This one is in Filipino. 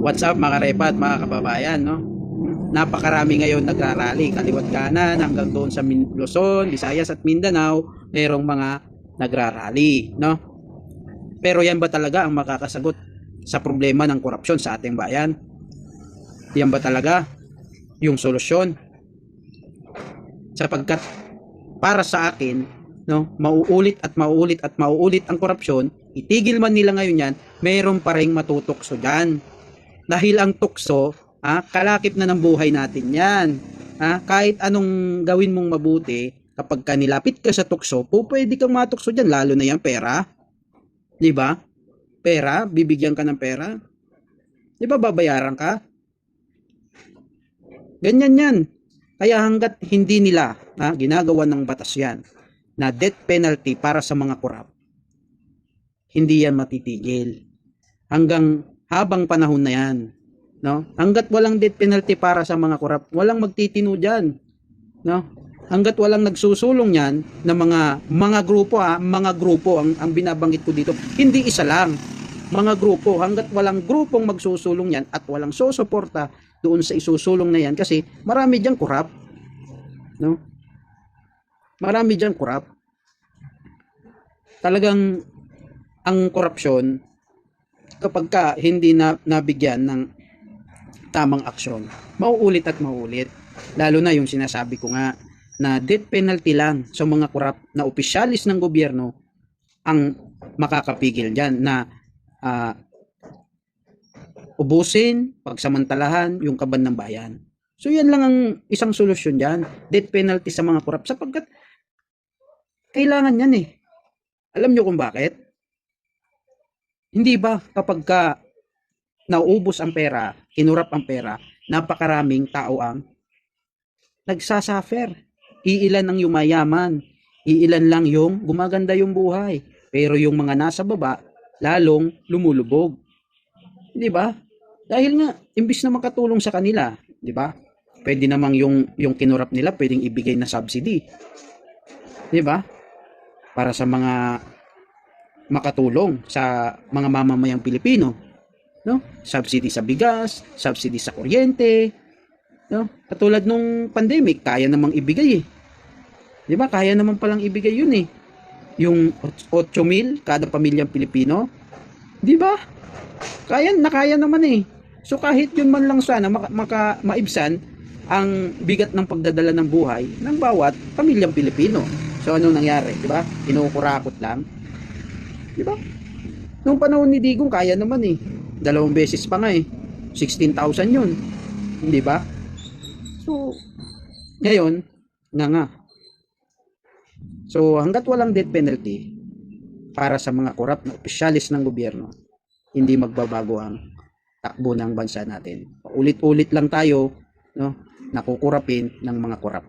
What's up mga karepa at mga kababayan, no? Napakarami ngayon nagrarally, kaliwat kanan hanggang doon sa Luzon, Visayas at Mindanao, merong mga nagrarally, no? Pero yan ba talaga ang makakasagot sa problema ng korupsyon sa ating bayan? Yan ba talaga yung solusyon? Sapagkat para sa akin, no, mauulit at mauulit at mauulit ang korupsyon, itigil man nila ngayon yan, meron pa ring matutokso dyan. Dahil ang tukso, ah, kalakip na ng buhay natin yan. Ah, kahit anong gawin mong mabuti, kapag ka nilapit ka sa tukso, po pwede kang matukso dyan, lalo na yan pera. Di ba? Pera, bibigyan ka ng pera. Di ba babayaran ka? Ganyan yan. Kaya hanggat hindi nila ha, ginagawa ng batas yan na death penalty para sa mga korap, hindi yan matitigil. Hanggang habang panahon na yan. No? Hanggat walang death penalty para sa mga korap, walang magtitino dyan. No? Hanggat walang nagsusulong yan ng mga mga grupo ha, mga grupo ang, ang binabanggit ko dito. Hindi isa lang. Mga grupo, hanggat walang grupong magsusulong yan at walang susuporta doon sa isusulong na yan kasi marami diyang kurap. No? Marami diyang kurap. Talagang ang korupsyon kapag ka hindi na nabigyan ng tamang aksyon, mauulit at mauulit. Lalo na yung sinasabi ko nga na death penalty lang sa mga korap na opisyalis ng gobyerno ang makakapigil dyan na ah, ubusin, pagsamantalahan yung kaban ng bayan. So yan lang ang isang solusyon dyan. Death penalty sa mga korap sapagkat kailangan yan eh. Alam nyo kung bakit? Hindi ba kapag ka naubos ang pera, kinurap ang pera, napakaraming tao ang nagsasuffer. Iilan ang yumayaman. Iilan lang yung gumaganda yung buhay. Pero yung mga nasa baba, lalong lumulubog. Di ba? Dahil nga, imbis na makatulong sa kanila, di ba? Pwede namang yung, yung kinurap nila, pwedeng ibigay na subsidy. Di ba? Para sa mga makatulong sa mga mamamayang Pilipino. No? Subsidy sa bigas, subsidy sa kuryente. No? Katulad nung pandemic, kaya namang ibigay eh. 'Di ba? Kaya naman palang ibigay 'yun eh. Yung 8,000 kada pamilyang Pilipino. 'Di ba? Kaya nakaya naman eh. So kahit yun man lang sana maka, maka maibsan ang bigat ng pagdadala ng buhay ng bawat pamilyang Pilipino. So anong nangyari, 'di ba? Kinukurakot lang. 'Di ba? Nung panahon ni Digong kaya naman eh. Dalawang beses pa nga eh. 16,000 yun. Hindi ba? So, ngayon, nga nga. So, hanggat walang death penalty para sa mga korap na opisyalis ng gobyerno, hindi magbabago ang takbo ng bansa natin. Ulit-ulit lang tayo no, nakukurapin ng mga korap.